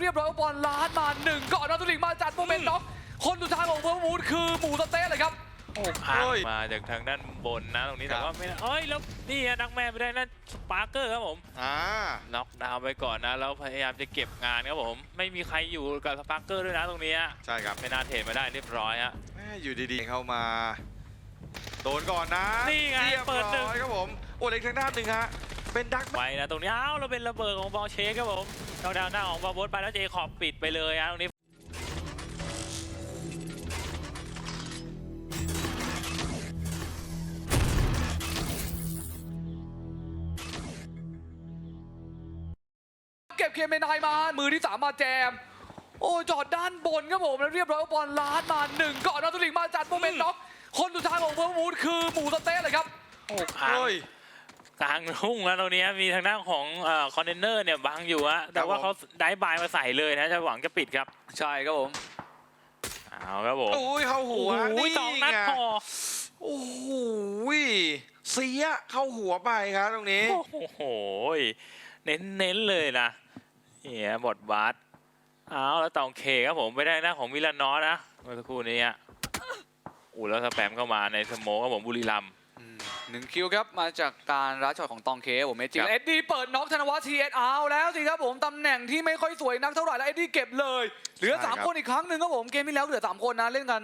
เรียบร้อยบอลล้านมาหนึ่งก่อนนาตุลิงมาจัดโมเมนต์น็อกคนสุดท้ายของเวิร์มูดคือหมูสะเต๊ะเลยครับโอ้พังโอ้ยมาจากทางด้านบนนะตรงนี้ครัแต่บว่าไม่ได้เอ้ยแล้วนี่อะนักแม่ไม่ได้นั่นสปาร์เกอร์ครับผมอ่าน็อกดาวน์ไปก่อนนะแล้วพยายามจะเก็บงานครับผมไม่มีใครอยู่กับสปาร์เกอร์ด้วยนะตรงนี้อะใช่ครับไม่น่าเทรดมาได้เรียบร้อยฮะแม่อยู่ดีๆเข้ามาโดนก่อนนะนี่ไงรียบเปิดหนึ่งร้อยครับผมโอ้เล็กทางด้านหนึ่งฮะ เป็นดักไปนะตรงนี้อ้าวเราเป็นระเบิดของบอลเชคครับผมดาวดาวหน้าของบอลโบสไปแล้วเจขอบปิดไปเลยฮะตรงนี้เก็บเคเมนายมา มือที่สามมาแจม โอ้จอดด้านบนครับผมแล้วเรียบร้อยบอลล้านมาหนึ่งก่อนนาตุลิงมาจัดโมเมนต์น็อกคนสุดท้ายของเวิร์มูดคือหมูสะเต๊ะเลยครับ โอ้พังโอ้ย กลางทุ่งแล้วตรงนี้มีทางด้านของคอนเทนเนอร์เนี่ยบังอยู่ฮะแต่ว่าผมเขาได้บายมาใส่เลยนะจะหวังจะปิดครับ ใช่ครับผมเอาครับผมโอ้ยเข้าหัวโอ้ยสองนัดไพอโอ้โหเสียเข้าหัวไปครับตรงนี้ โอ้โหเน้นเน้นๆเลยนะเนี่ยบทบาสเอาแล้วตองเคครับผมไม่ได้หน้าของมิลานนอสนะเมื่อสักครู่นี้อะอู้แล้วสแปมเข้ามาในสโมกครับผมบุรีรัมย์ หนึ่งคิวครับมาจากการรัดช็อตของตองเคผมเอจิครับเอ็ดดี้เปิดน็อกธนวัฒน์ทีเอสเอาแล้วสิครับผมตำแหน่งที่ไม่ค่อยสวยนักเท่าไหร่แล้วเอ็ดดี้เก็บเลย เหลือใช่ครับ3คนอีกครั้งหนึ่งครับผมเกมที่แล้วเหลือ 3 คนนะเล่นกัน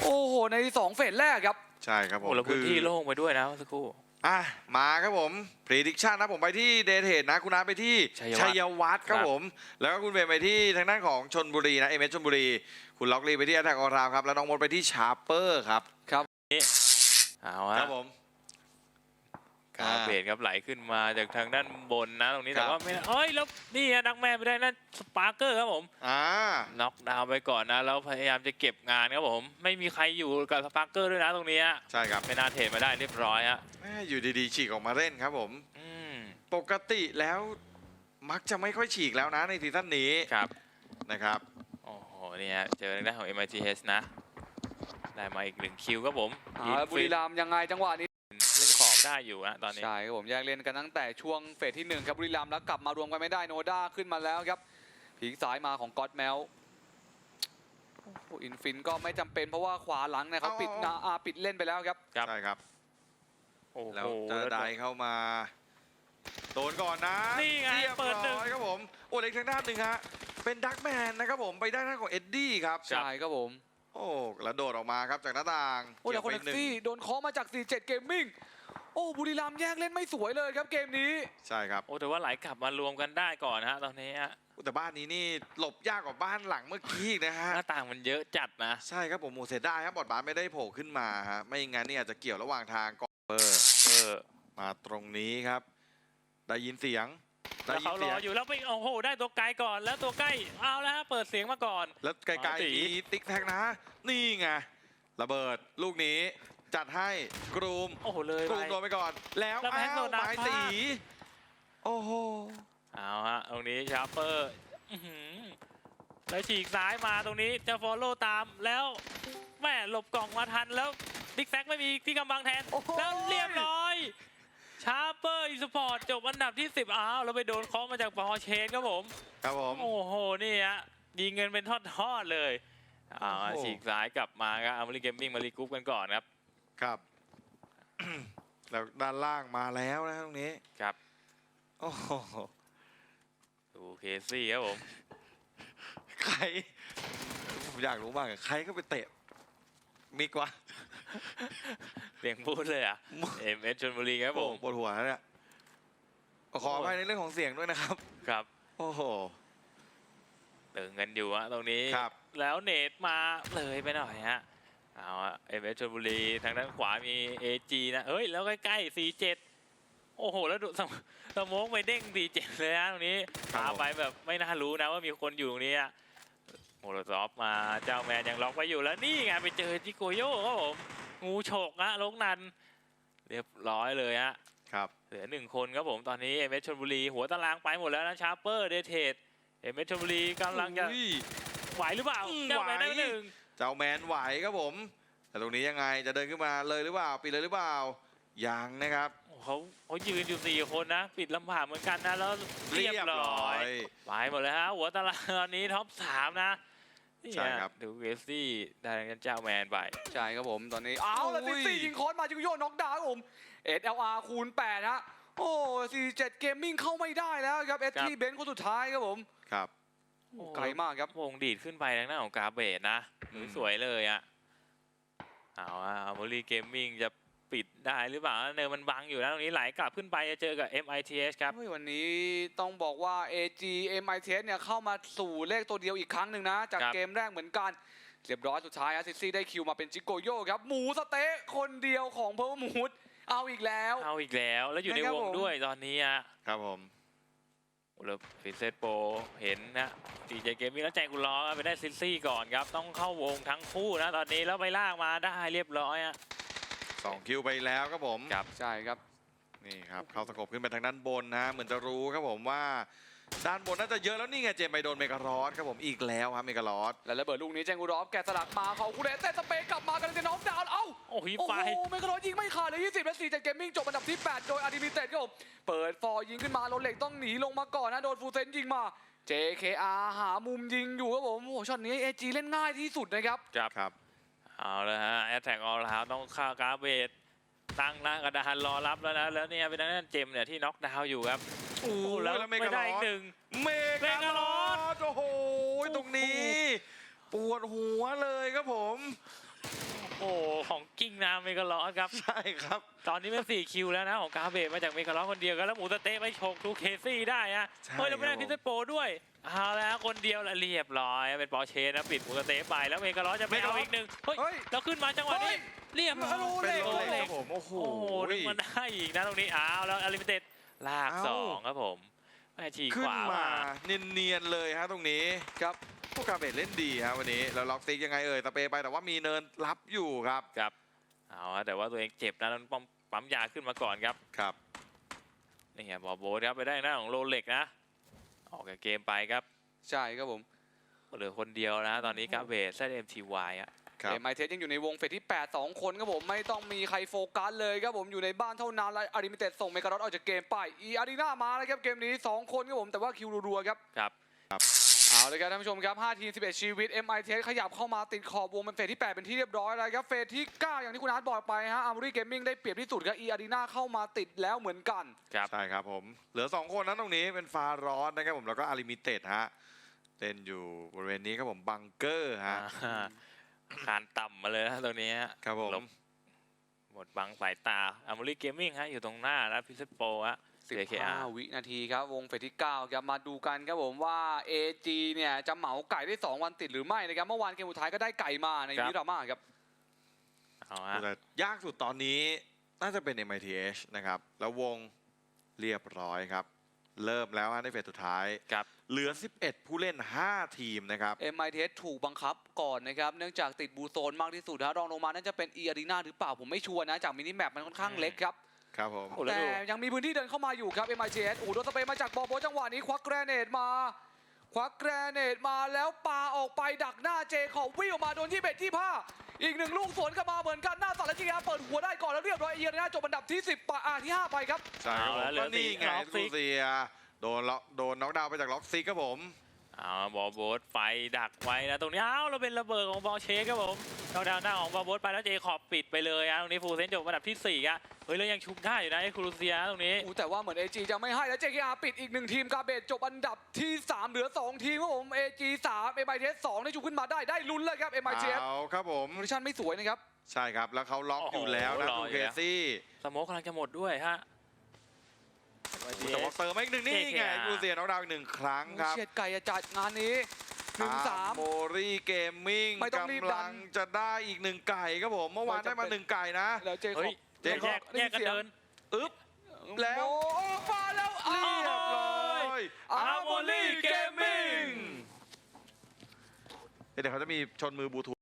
โอ้โห ใน 2 เฟสแรกครับ ใช่ครับผมโอ้แล้วพื้นที่โล่งไปด้วยนะเมื่อสักครู่อะมาครับผม prediction นะผมไปที่เดทเทนะคุณน้าไปที่ชัยวัฒน์ชัยวัฒน์ครับครับผม แล้วก็คุณเบนไปที่ทางด้านของชนบุรีนะเอเมชนบุรี คุณล็อกลีไปที่แอตแทกออรามครับแล้วน้องมดไปที่ชาร์เปอร์ครับเอาคฮะรับผม กาเบรครับไหลขึ้นมาจากทางด้านบนนะตรงนี้ครัแต่บว่าไม่ได้เอ้ยแล้วนี่อะนักแม่ไม่ได้นั่นสปาร์เกอร์ครับผมอ่าน็อกดาวน์ไปก่อนนะแล้วพยายามจะเก็บงานครับผมไม่มีใครอยู่กับสปาร์เกอร์ด้วยนะตรงนี้อะใช่ครับไม่น่าเทรดมาได้เรียบร้อยฮะแม่อยู่ดีๆฉีกออกมาเล่นครับผมอืมปกติแล้วมักจะไม่ค่อยฉีกแล้วนะในซีซั่นนี้ครับนะครับโอ้โหนี่ฮะเจอทางด้านของ MITH นะได้มาอีกหนึ่งคิวครับผมเอาละบุรีรัมย์ยังไงจังหวะนี้เล่นขอบ ได้อยู่นะตอนนี้ใช่ครับผมแยกเล่นกันตั้งแต่ช่วงเฟสที่หนึ่งครับบุรีรัมย์แล้วกลับมารวมกันไม่ได้โนด้าขึ้นมาแล้วครับผีสายมาของก็อดแมวโอ้โหอินฟินก็ไม่จำเป็นเพราะว่าขวาหลังเนี่ยเขาปิดนาอาปิดเล่นไปแล้วครับครับใช่ครับโอ้โหแล้วจะได้เข้ามาโดนก่อนนะนี่ไงรียบเปิดหนึ่งร้อยครับผมโอ้เล็กทางด้านหนึ่งฮะเป็นดักแมนนะครับผมไปได้านของเอ็ดดี้ครับใช่ครับผมโอ้แล้วโดดออกมาครับจากหน้าต่างโอ้แต่คนเก็แท็บกไปหนึ่งซี่โดนเคาะมาจาก47 Gaming โอ้บุรีรัมย์แยกเล่นไม่สวยเลยครับเกมนี้ ใช่ครับ โอ้แต่ว่าไหลกลับมารวมกันได้ก่อนนะฮะตอนนี้ฮะแต่บ้านนี้นี่หลบยากกว่าบ้านหลังเมื่อกี้อีกนะหฮะน้าต่างมันเยอะจัดนะ ใช่ครับผมโมเสียดายครับบอดบาสไม่ได้โผล่ขึ้นมาฮะไม่งั้นเนี่ยอาจจะเกี่ยวระหว่างทางกอเปอร์เออมาตรงนี้ครับ ได้ยินเสียงได้แล้วยิเขานรเสีอยงอยู่แล้วไปโอ้โหได้ตัวไกลก่อนแล้วตัวใกล้เอาแล้วฮะเปิดเสียงมาก่อน แล้วไกลอ๋อๆตีมีติ๊กแท็กนะ นี่ไงระเบิดลูกนี้ จัดให้กรูมโอ้โหเลยกรูมไปโดนไปก่อน แล้วแล้วแพ้อ้าโซวดาหมายพลาดสี โอ้โห เอาฮะตรงนี้ชาร์เปอร์อื้อหือแล้วฉีกซ้ายมาตรงนี้จะฟอลโล่ตามแล้วแม่หลบกล่องมาทันแล้วบิ๊กแซกไม่มีที่กำบังแทน โอ้โห แล้วเรียบร้อยชาร์เปอร์อีสปอร์ตจบอันดับที่ 10 อ้าว แล้วไปโดนเคาะมาจากบอลเชนครับผม ครับผม โอ้โห นี่ฮะยิงเงินเป็นทอดๆเลยเอาโอ้โห ฉีกซ้ายกลับมาครับอเมริกเกมมิ่งมารีกรุ๊ปกันก่อนครับ ครับ แล้วด้านล่างมาแล้วนะตรงนี้ ครับโอ้โหดูเคซี่ครับผมใครผมอยากรู้มากอะใครก็ไปเตะมิกวะเสียงพูดเลยอะเอ็มเอสชนบุรีครับผม ปวดหัวแล้วเนี่ยขออภัยในเรื่องของเสียงด้วยนะครับ ครับ โอ้โหตึงกันอยู่อะตรงนี้ ครับ แล้วเนตมาเลยไปหน่อยฮะ เอาเอ็มเอสชนบุรีทางด้านขวามีเอจีนะเฮ้ยแล้วใกล้ๆ47โอ้โห แล้วดูสมสโมองไปเด้ง47เลยฮะตรงนี้ครับพาไปแบบไม่น่ารู้นะว่ามีคนอยู่ตรงนี้อะโมโลซอฟมาเจ้าแมนยังล็อกไว้อยู่แล้วนี่ไงไปเจอจิโกโย่ครับผมงูฉกฮะลงนัน เรียบร้อยเลยฮะครับเหลือหนึ่งคนครับผมตอนนี้เอเมชนบุรี หัวตารางไปหมดแล้วนะชาร์เปอร์เดเทดเอเมชนบุรีกำลังจะอุ้ยไหวหรือเปล่าอืมเจ้าแมนได้ไหวหนึ่ง เจ้าแมนไหวครับผม แต่ตรงนี้ยังไงจะเดินขึ้นมาเลยหรือเปล่าปิดเลยหรือเปล่ายังนะครับโอ้เขาเขายืนอยู่สี่คนนะ ปิดลำบากเหมือนกันนะแล้วเรียบร้อยไปหมดเลยฮะหัวตารางตอนนี้ท็อปสามนะนี่ใช่ครับดูเวสซี่ได้กันเจ้าแมนไปใช่ครับผมตอนนี้เอาแล้วอุ้ซิยซี่ยิงโค้ดมาจิงโยน็อกดาวน์ครับผม SLR คูณ8ฮะโอ้47เกมมิ่งเข้าไม่ได้แล้วครับเอสครับทีเบนคนสุดท้ายครับผมครับโอ้ ไกลมากครับวงดีดขึ้นไปทางหน้าของกาเบตนะอืมสวยเลยอะเอาอะโมลีเกมมิ่งจะปิดได้หรือเปล่าเนินมันบังอยู่นะตรงนี้ไหลกลับขึ้นไปจะเจอกับ MITH ครับเฮ้ยวันนี้ต้องบอกว่า AG MITS เนี่ยเข้ามาสู่เลขตัวเดียวอีกครั้งหนึ่งนะ จากครับเกมแรกเหมือนกันเรียบร้อยสุดท้ายอาซิซี่ได้คิวมาเป็นจิโกโยครับ หมูสะเต๊ะคนเดียวของเพอร์มูดเอาอีกแล้ว เอาอีกแล้วแล้วอยู่ในนะครับวงผมด้วยตอนนี้อะครับผม โอ้แล้วฟิเซตโปเห็นนะดีเจเกมมิ่งแล้วใจกุล้อไปได้ซิซี่ก่อนครับ ต้องเข้าวงทั้งคู่นะตอนนี้แล้วไปลากมาได้เรียบร้อยอะสองคิวไปแล้วครับผมครับใช่ครับนี่ครับเข้าสกบขึ้นไปทางด้านบนนะฮะเหมือนจะรู้ครับผมว่าด้านบนน่าจะเยอะแล้วนี่ไงเจมไปโดนเมกะรอสครับผมอีกแล้วครับเมกะรอสและระเบิดลูกนี้แจงกูรอฟแกะสลักมาเขาคูเรสเต้สเปย์กลับ เอ้าโอ้โหโอ้ไฟโหเมกะโรยิงไม่ขาดเลย 20และ4จากเกมมิ่งจบอันดับที่ 8 โดยอาร์ดิมิเต็ดครับผมเปิดฟอร์ยิงขึ้นมาโรเล็กต้องหนีลงมาก่อนนะ โดนฟูเซนยิงมา JKR หามุมยิงอยู่ครับผมโอ้โหช็อตนี้ AG เล่นง่ายที่สุดนะครับครับครับเอาละฮะแอตแทกออลลาวต้องฆ่ากาเบตตั้งหน้ากระดานรอรับแล้วนะ แล้วเนี่ยเป็นทางด้านเจมส์เนี่ยที่น็อกดาวน์อยู่ครับโอ้โอ้แล้แล้ววเมไม่กะรได้ออีกสหนึ่งเมกะเมกะรรออสโอ้โหตรงนี้ ปวดหัวเลยครับผม โอ้โหของกิ้งนะเมกาลอสครับ ใช่ครับ ตอนนี้เป็น4คิวแล้วนะของกาเบตมาจากเมกาลอสคนเดียวกันแล้วหมูสะเต๊ะไปโฉกทูเคซี่ได้ฮะใช่เฮ้ยแล้วไม่ได้ครับผมพิซซ่โปด้วยเอาแล้วคนเดียวละเรียบร้อยเป็นปอร์เชนะปิดหมูสะเต๊ะไปแล้วเมกาลอสจะไปเอาอีกหนึ่งเฮ้ยเฮ้ย แล้วขึ้นมาจังหวะเฮ้นี้ยเรียบร้อย โอ้โหเป็นโรโอ้เล็กโหครับผมโอ้โห โอ้โหนึกมาได้อีกนะตรงนี้อ้าวแล้วอลิมิเต็ดลากเอ้า สองครับผมแม่ฉีกขึ้ขนวามามาเนียนๆเลยฮะตรงนี้ครับ พวกกาเบตเล่นดีฮะวันนี้แล้วล็อกซิกยังไงเอ่ยตะเปไปแต่ว่ามีเนินรับอยู่ครับครับเอาฮะแต่ว่าตัวเองเจ็บนะแล้วปั๊มปั๊มยาขึ้นมาก่อนครับครับนี่ไงบอลโบทครับไปได้หน้าของโรเล็กนะ ออกจากเกมไปครับใช่ครับผมเหลือคนเดียวนะ ตอนนี้กาเบสเซตเอ็มทีวายอะครับเอ็มไอเทสยังอยู่ในวงเฟสที่ 8 2 คนครับผมไม่ต้องมีใครโฟกัสเลยครับผมอยู่ในบ้านเท่านั้นและอาริมิเต็ดส่งเมการอสออกจากเกมไปอีอารีนามาแล้วครับเกมนี้ 2 คนครับผมแต่ว่าคิวรัวๆครับครับ เอาเลยครับท่านผู้ชมครับ5ทีม11 ชีวิต MIT ขยับเข้ามาติดขอบวงเป็นเฟสที่ 8 เป็นที่เรียบร้อยแล้วครับ เฟสที่ 9 อย่างที่คุณอาร์ตบอกไปฮะอาร์มรีเกมมิ่งได้เปรียบที่สุดครับอีอารีนาเข้ามาติดแล้วเหมือนกันครับใช่ครับผม เหลือ 2 คนนั้นตรงนี้เป็นฟาร้อนนะครับผมแล้วก็อาริมิเต็ดฮะเล่นอยู่บริเวณนี้ครับผมบังเกอร์ฮะอ่าคานต่ำมาเลยนะตรงนี้ฮะครับผมหลบหมดบังสายตาอ m ม r รีเกมมิ่งฮะอยู่ตรงหน้านะพิซซ่โปฮะ JKR 15 วินาทีครับ วงเฟสที่ 9 ครับ มาดูกันครับผมว่า AG เนี่ย จะเหมาไก่ได้ 2 วันติดหรือไม่นะครับ เมื่อวานเกมสุดท้ายก็ได้ไก่มาในครับ ยูรามาครับ เอาฮะแต่ยากสุดตอนนี้น่าจะเป็น MITH นะครับ แล้ววงเรียบร้อยครับ เริ่มแล้วฮะในเฟสสุดท้าย ครับ เหลือ 11 ผู้เล่น 5 ทีมนะครับ MIT ถูกบังคับก่อนนะครับ เนื่องจากติดบูโซนมากที่สุดฮะรองลงมาน่าจะเป็น e a r e n a หรือเปล่าผมไม่ชัวร์นะ จากมินิแมปมันค่อนข้างเล็กครับ ครับผมโอ้แล้วแต่ดูยังมีพื้นที่เดินเข้ามาอยู่ครับ MITS โอ้โหโดนสเปรย์มาจากบอลโบทจังหวะนี้ควักแกรเนตมาควักแกรเนตมาแล้วปาออกไปดักหน้าเจขอบวิ่งออกมาโดนยี่เบ็ดที่ผ้าอีกหนึ่งลูกสวนกลับมาเหมือนกันหน้าตัดและจีอาเปิดหัวได้ก่อนแล้วเรียบร้อยเอียร์นะจบอันดับที่ 10ปะอ่าที่ 5 ไปครับ ใช่ครับผมเอาละเหลืก็อนี่ไงล็อกซิลูกเซียโดนล็อกโดนน็อกดาวน์ไปจากล็อกซิกครับผมเอาบอลโบสไฟดักไว้นะตรงนี้อ้าวเราเป็นระเบิดของบอลเชคครับผมเราดาวหน้าของบอลโบสไปแล้วเจคอบปิดไปเลยอะตรงนี้ฟูลเซนจบอันดับที่สี่อะ เฮ้ยแล้วยังชุบได้อยู่นะไอ้ครูเซียนะตรงนี้อู้แต่ว่าเหมือน AG จะไม่ให้แล้ว JKR ปิดอีกหนึ่งทีมกาเบตจบอันดับที่ 3 เหลือ 2 ทีมครับผม AG 3 MITS 2ได้จูขึ้นมาได้ได้ลุ้นเลยครับ MITS เอาครับผมโพซิชั่นไม่สวยนะครับ ใช่ครับ แล้วเขาล็อกอยู่แล้วนะโอ้โหดูรออยู่เคแล้วซี่สโมกกำลังจะหมดด้วยฮะแต่ว่าเติมมาอีกหนึ่งนี่ไง JKR ลูเซียน็อกดาวน์อีกหนึ่งครั้งครับเฉียดไก่จะจัดงานนี้หนึ่งสาม โมรีเกมมิ่งไม่ต้องรีบกำดัลัน งจะได้อีกหนึ่งไก่ครับผม เมื่อวานไม่ได้จำเป็นมาหนึ่งไก่นะ แล้วเจคเฮ้อยบ เจคแยอบกแยกกันเดินอึ๊บแล้วโอ้มาแล้วเรียบร้อย Harmony Gaming เดี๋ยวเขาจะมีชนมือบลูทูธ